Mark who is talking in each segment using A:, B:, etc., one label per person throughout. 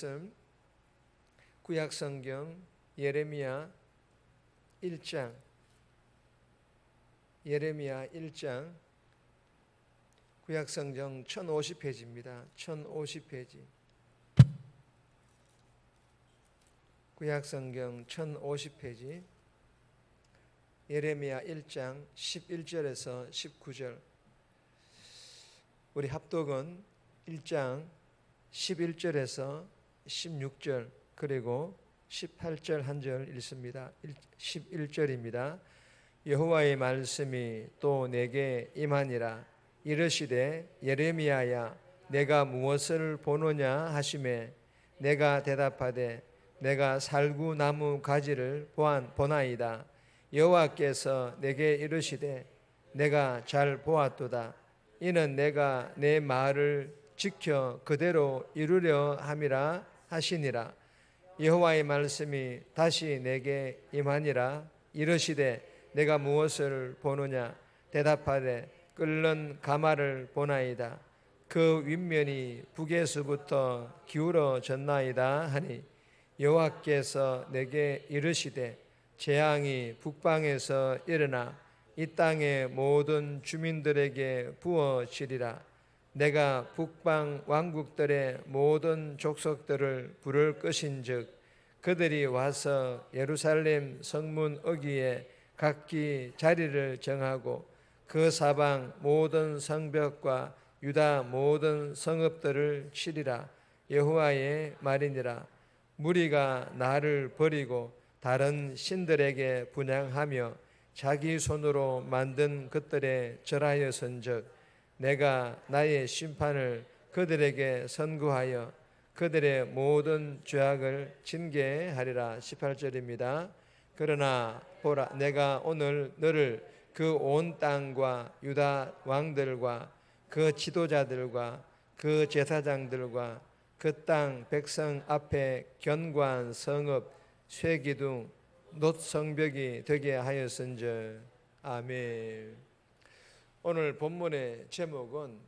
A: 말씀 구약 성경 예레미야 1장 예레미야 1장 구약 성경 1050페이지입니다. 1050페이지. 구약 성경 1050페이지. 예레미야 1장 11절에서 19절. 우리 합독은 1장 11절에서 16절 그리고 18절 한 절 읽습니다. 11절입니다. 여호와의 말씀이 또 내게 임하니라 이르시되 예레미야야 내가 무엇을 보노냐 하심에 내가 대답하되 내가 살구 나무 가지를 보안 보나이다 여호와께서 내게 이르시되 내가 잘 보았도다 이는 내가 내 말을 지켜 그대로 이루려 함이라 하시니라. 여호와의 말씀이 다시 내게 임하니라. 이르시되 내가 무엇을 보느냐? 대답하되 끓는 가마를 보나이다. 그 윗면이 북에서부터 기울어졌나이다 하니 여호와께서 내게 이르시되 재앙이 북방에서 일어나 이 땅의 모든 주민들에게 부어지리라 내가 북방 왕국들의 모든 족속들을 부를 것인즉 그들이 와서 예루살렘 성문 어귀에 각기 자리를 정하고 그 사방 모든 성벽과 유다 모든 성읍들을 치리라. 여호와의 말이니라. 무리가 나를 버리고 다른 신들에게 분양하며 자기 손으로 만든 것들에 절하여선즉 내가 나의 심판을 그들에게 선고하여 그들의 모든 죄악을 징계하리라 18절입니다. 그러나 보라 내가 오늘 너를 그 온 땅과 유다 왕들과 그 지도자들과 그 제사장들과 그 땅 백성 앞에 견고한 성읍 쇠기둥 놋 성벽이 되게 하였은즉 아멘. 오늘 본문의 제목은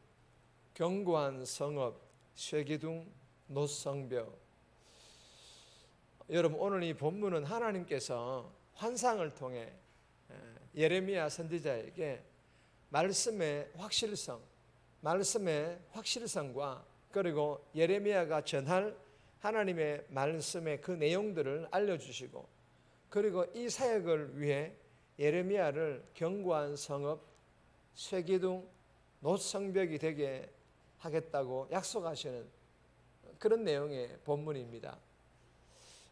A: 견고한 성읍 쇠기둥 노성벽. 여러분 오늘 이 본문은 하나님께서 환상을 통해 예레미야 선지자에게 말씀의 확실성 말씀의 확실성과 그리고 예레미야가 전할 하나님의 말씀의 그 내용들을 알려주시고 그리고 이 사역을 위해 예레미야를 견고한 성읍 쇠기둥 노성벽이 되게 하겠다고 약속하시는 그런 내용의 본문입니다.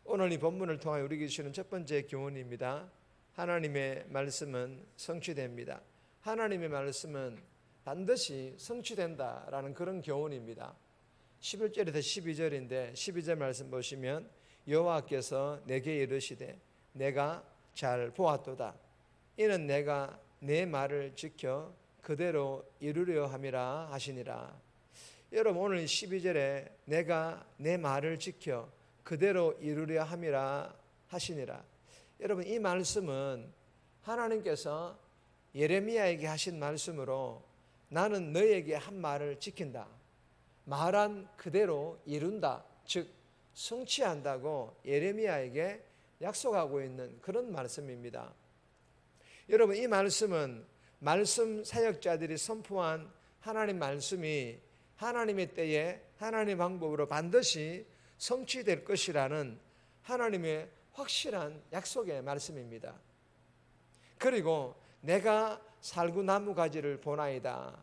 A: 오늘 이 본문을 통해 우리에게 주시는 첫 번째 교훈입니다. 하나님의 말씀은 성취됩니다. 하나님의 말씀은 반드시 성취된다라는 그런 교훈입니다. 11절에서 12절인데 12절 말씀 보시면 여호와께서 내게 이르시되 내가 잘 보았도다. 이는 내가 내 말을 지켜 그대로 이루려 함이라 하시니라. 여러분 오늘 12절에 내가 내 말을 지켜 그대로 이루려 함이라 하시니라. 여러분 이 말씀은 하나님께서 예레미야에게 하신 말씀으로 나는 너에게 한 말을 지킨다. 말한 그대로 이룬다. 즉 성취한다고 예레미야에게 약속하고 있는 그런 말씀입니다. 여러분 이 말씀은 말씀 사역자들이 선포한 하나님 말씀이 하나님의 때에 하나님 방법으로 반드시 성취될 것이라는 하나님의 확실한 약속의 말씀입니다. 그리고 내가 살구 나무 가지를 보나이다.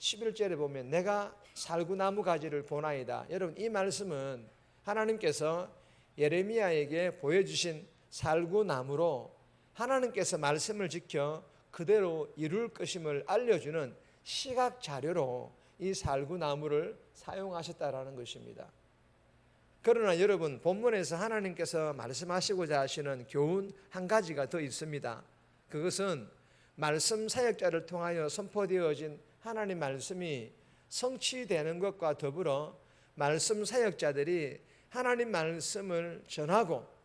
A: 11절에 보면 내가 살구 나무 가지를 보나이다. 여러분 이 말씀은 하나님께서 예레미야에게 보여주신 살구 나무로 하나님께서 말씀을 지켜 그대로 이룰 것임을 알려주는 시각 자료로 이 살구나무를 사용하셨다라는 것입니다. 그러나 여러분 본문에서 하나님께서 말씀하시고자 하시는 교훈 한 가지가 더 있습니다. 그것은 말씀 사역자를 통하여 선포되어진 하나님 말씀이 성취되는 것과 더불어 말씀 사역자들이 하나님 말씀을 전하고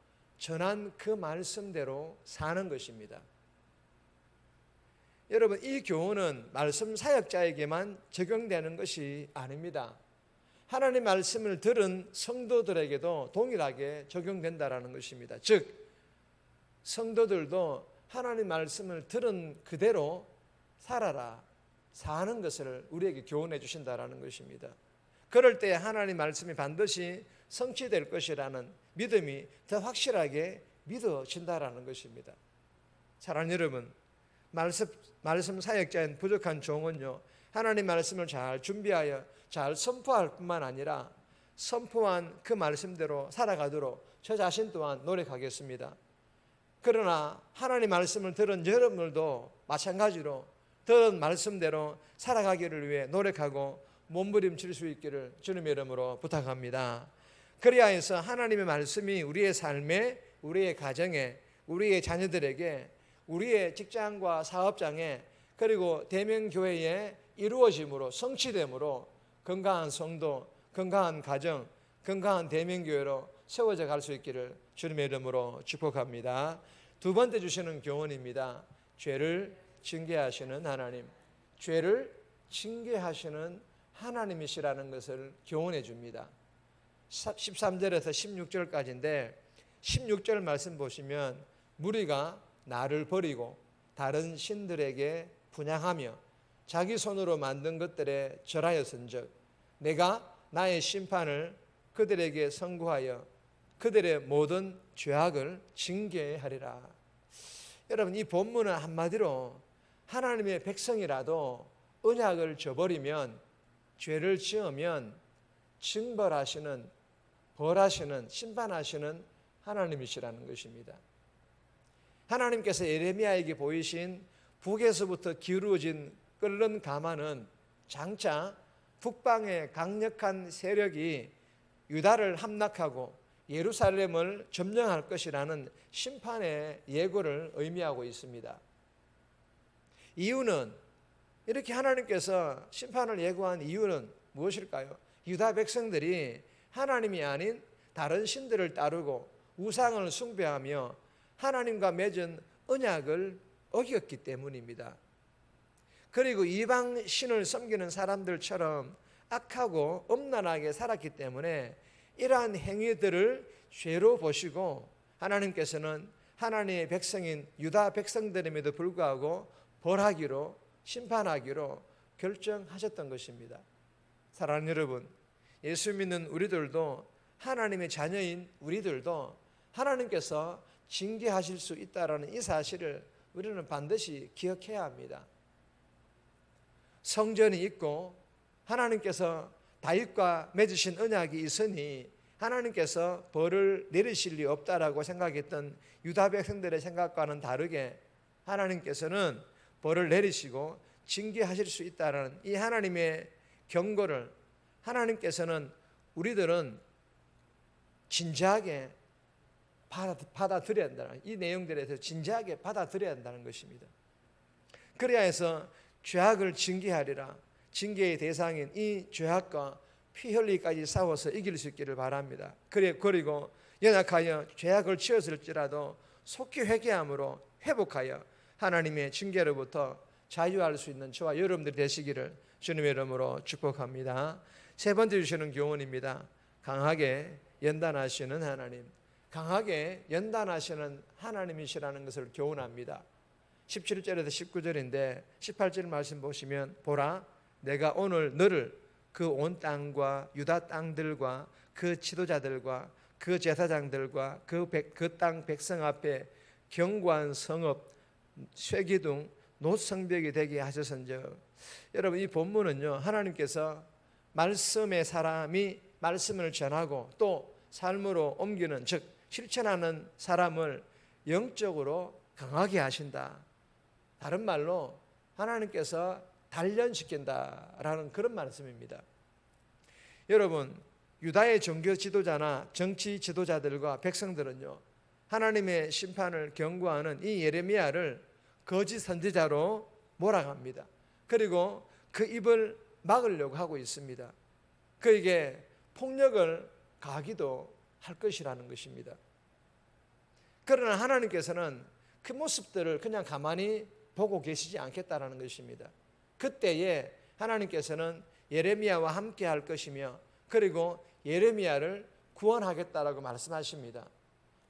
A: 전한 그 말씀대로 사는 것입니다. 여러분, 이 교훈은 말씀 사역자에게만 적용되는 것이 아닙니다. 하나님 말씀을 들은 성도들에게도 동일하게 적용된다라는 것입니다. 즉 성도들도 하나님 말씀을 들은 그대로 살아라 사는 것을 우리에게 교훈해 주신다라는 것입니다. 그럴 때 하나님 말씀이 반드시 성취될 것이라는 믿음이 더 확실하게 믿어진다라는 것입니다. 사랑하는 여러분, 말씀, 말씀 사역자인 부족한 종은요, 하나님 말씀을 잘 준비하여 잘 선포할 뿐만 아니라 선포한 그 말씀대로 살아가도록 저 자신 또한 노력하겠습니다. 그러나 하나님 말씀을 들은 여러분들도 마찬가지로 들은 말씀대로 살아가기를 위해 노력하고 몸부림칠 수 있기를 주님의 이름으로 부탁합니다. 그래야 해서 하나님의 말씀이 우리의 삶에, 우리의 가정에, 우리의 자녀들에게, 우리의 직장과 사업장에, 그리고 대명교회에 이루어짐으로 성취됨으로 건강한 성도, 건강한 가정, 건강한 대명교회로 세워져 갈 수 있기를 주님의 이름으로 축복합니다. 두 번째 주시는 교훈입니다. 죄를 징계하시는 하나님. 죄를 징계하시는 하나님이시라는 것을 교훈해 줍니다. 13절에서 16절까지인데 16절 말씀 보시면 무리가 나를 버리고 다른 신들에게 분양하며 자기 손으로 만든 것들에 절하였은즉 내가 나의 심판을 그들에게 선고하여 그들의 모든 죄악을 징계하리라. 여러분 이 본문은 한마디로 하나님의 백성이라도 언약을 저버리면 죄를 지으면 징벌하시는 벌하시는 심판하시는 하나님이시라는 것입니다. 하나님께서 예레미야에게 보이신 북에서부터 기울어진 끓는 가마는 장차 북방의 강력한 세력이 유다를 함락하고 예루살렘을 점령할 것이라는 심판의 예고를 의미하고 있습니다. 이유는 이렇게 하나님께서 심판을 예고한 이유는 무엇일까요? 유다 백성들이 하나님이 아닌 다른 신들을 따르고 우상을 숭배하며 하나님과 맺은 언약을 어겼기 때문입니다. 그리고 이방 신을 섬기는 사람들처럼 악하고 엄란하게 살았기 때문에 이러한 행위들을 죄로 보시고 하나님께서는 하나님의 백성인 유다 백성들임에도 불구하고 벌하기로 심판하기로 결정하셨던 것입니다. 사랑하는 여러분, 예수 믿는 우리들도 하나님의 자녀인 우리들도 하나님께서 징계하실 수 있다라는 이 사실을 우리는 반드시 기억해야 합니다. 성전이 있고 하나님께서 다윗과 맺으신 언약이 있으니 하나님께서 벌을 내리실 리 없다라고 생각했던 유다 백성들의 생각과는 다르게 하나님께서는 벌을 내리시고 징계하실 수 있다라는 이 하나님의 경고를 하나님께서는 우리들은 진지하게 받아들여야 한다는 이 내용들에 대해서 진지하게 받아들여야 한다는 것입니다. 그래야 해서 죄악을 징계하리라 징계의 대상인 이 죄악과 피 흘리기까지 싸워서 이길 수 있기를 바랍니다. 그리고 연약하여 죄악을 치었을지라도 속히 회개함으로 회복하여 하나님의 징계로부터 자유할 수 있는 저와 여러분들 되시기를 주님의 이름으로 축복합니다. 세 번째 주시는 교훈입니다. 강하게 연단하시는 하나님. 강하게 연단하시는 하나님이시라는 것을 교훈합니다. 17절에서 19절인데 18절 말씀 보시면 보라 내가 오늘 너를 그 온 땅과 유다 땅들과 그 지도자들과 그 제사장들과 그땅 백성 앞에 경관 성읍 쇠기둥 노성벽이 되게 하셨은즉 여러분 이 본문은요 하나님께서 말씀의 사람이 말씀을 전하고 또 삶으로 옮기는 즉 실천하는 사람을 영적으로 강하게 하신다. 다른 말로 하나님께서 단련시킨다라는 그런 말씀입니다. 여러분, 유다의 종교 지도자나 정치 지도자들과 백성들은요, 하나님의 심판을 경고하는 이 예레미야를 거짓 선지자로 몰아갑니다. 그리고 그 입을 막으려고 하고 있습니다. 그에게 폭력을 가기도 할 것이라는 것입니다. 그러나 하나님께서는 그 모습들을 그냥 가만히 보고 계시지 않겠다라는 것입니다. 그때에 하나님께서는 예레미야와 함께 할 것이며 그리고 예레미야를 구원하겠다라고 말씀하십니다.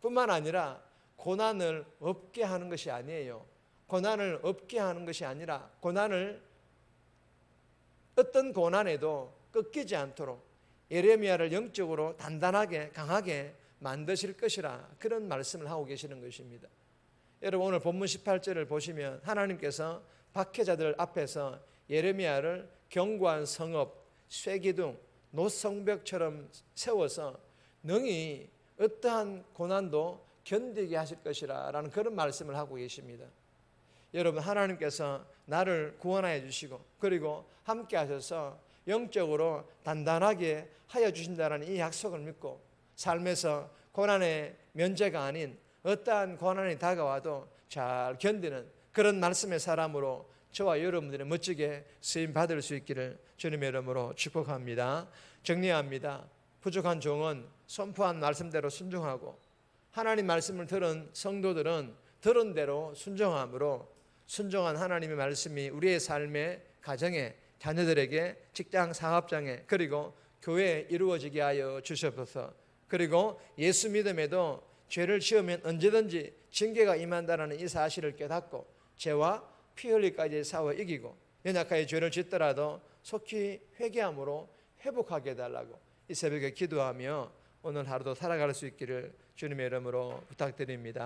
A: 뿐만 아니라 고난을 없게 하는 것이 아니에요. 고난을 없게 하는 것이 아니라 고난을 어떤 고난에도 꺾이지 않도록 예레미야를 영적으로 단단하게 강하게 만드실 것이라 그런 말씀을 하고 계시는 것입니다. 여러분 오늘 본문 18절을 보시면 하나님께서 박해자들 앞에서 예레미야를 견고한 성읍, 쇠기둥, 노성벽처럼 세워서 능히 어떠한 고난도 견디게 하실 것이라라는 그런 말씀을 하고 계십니다. 여러분 하나님께서 나를 구원하여 주시고 그리고 함께 하셔서 영적으로 단단하게 하여 주신다는 이 약속을 믿고 삶에서 고난의 면제가 아닌 어떠한 고난이 다가와도 잘 견디는 그런 말씀의 사람으로 저와 여러분들이 멋지게 쓰임 받을 수 있기를 주님의 이름으로 축복합니다. 정리합니다. 부족한 종은 선포한 말씀대로 순종하고 하나님 말씀을 들은 성도들은 들은 대로 순종함으로 순종한 하나님의 말씀이 우리의 삶의 가정에 자녀들에게 직장 사업장에 그리고 교회에 이루어지게 하여 주시옵소서. 그리고 예수 믿음에도 죄를 지으면 언제든지 징계가 임한다는 이 사실을 깨닫고 죄와 피 흘리까지 싸워 이기고 연약하게 죄를 짓더라도 속히 회개함으로 회복하게 해달라고 이 새벽에 기도하며 오늘 하루도 살아갈 수 있기를 주님의 이름으로 부탁드립니다.